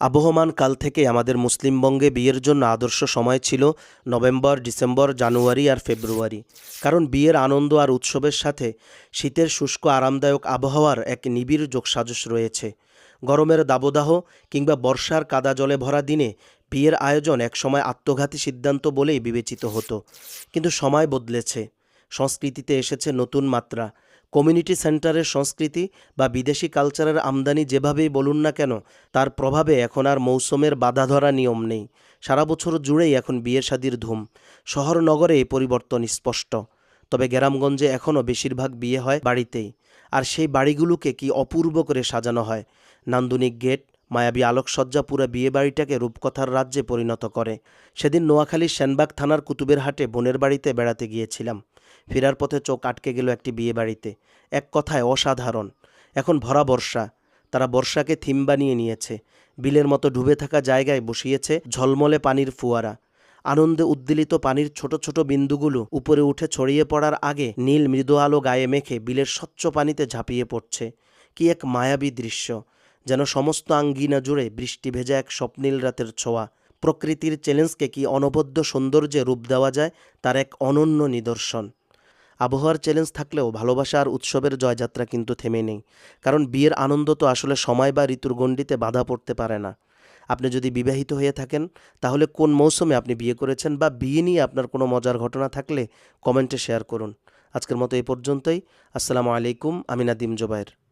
আবহমান কাল থেকে আমাদের মুসলিমবঙ্গে বিয়ের জন্য আদর্শ সময় ছিল নভেম্বর, ডিসেম্বর, জানুয়ারি আর ফেব্রুয়ারি। কারণ বিয়ের আনন্দ আর উৎসবের সাথে শীতের শুষ্ক, আরামদায়ক আবহাওয়ার এক নিবিড় যোগসাজশ রয়েছে। গরমের দাবদাহ কিংবা বর্ষার কাদা জলে ভরা দিনে বিয়ের আয়োজন একসময় আত্মঘাতী সিদ্ধান্ত বলেই বিবেচিত হতো। কিন্তু সময় বদলেছে। সংস্কৃতিতে এসেছে নতুন মাত্রা। কমিউনিটি সেন্টারের সংস্কৃতি বা বিদেশি কালচারের আমদানি যেভাবেই বলুন না কেন, তার প্রভাবে এখন আর মৌসুমের বাধা ধরা নিয়ম নেই। সারা বছর জুড়েই এখন বিয়ে শাদির ধুম। শহর নগরে এই পরিবর্তন স্পষ্ট। তবে গ্রামগঞ্জে এখনও বেশিরভাগ বিয়ে হয় বাড়িতেই। আর সেই বাড়িগুলোকে কি অপূর্ব করে সাজানো হয়? নান্দনিক গেট, মায়াবী আলোকসজ্জা পুরা বিয়ে বাড়িটাকে রূপকথার রাজ্যে পরিণত করে। সেদিন নোয়াখালীর সেনবাগ থানার কুতুবের হাটে বোনের বাড়িতে বেড়াতে গিয়েছিলাম। ফেরার পথে চোখ আটকে গেল একটি বিয়ে বাড়িতে। এক কথায় অসাধারণ। এখন ভরা বর্ষা। তারা বর্ষাকে থিম বানিয়ে নিয়েছে। বিলের মতো ডুবে থাকা জায়গায় বসিয়েছে ঝলমলে পানির ফুয়ারা। আনন্দে উদ্দীলিত পানির ছোট ছোট বিন্দুগুলো উপরে উঠে ছড়িয়ে পড়ার আগে নীল মৃদু আলো গায়ে মেখে বিলের স্বচ্ছ পানিতে ঝাঁপিয়ে পড়ছে। কি এক মায়াবী দৃশ্য। যেন সমস্ত আঙ্গিনা জুড়ে বৃষ্টি ভেজা এক স্বপ্নীল রাতের ছোঁয়া। প্রকৃতির চ্যালেঞ্জকে কি অনবদ্য সৌন্দর্যে রূপ দেওয়া যায়, তার এক অনন্য নিদর্শন। আবহাওয়ার চ্যালেঞ্জ থাকলেও ভালোবাসা আর উৎসবের জয়যাত্রা কিন্তু থেমে নেই। কারণ বিয়ের আনন্দ তো আসলে সময় বা ঋতুর গণ্ডিতে বাধা পড়তে পারে না। আপনি যদি বিবাহিত হয়ে থাকেন, তাহলে কোন মৌসুমে আপনি বিয়ে করেছেন বা বিয়ে নিয়ে আপনার কোনো মজার ঘটনা থাকলে কমেন্টে শেয়ার করুন। আজকের মতো এ পর্যন্তই। আসসালামু আলাইকুম আমিনাদিম জোবায়ের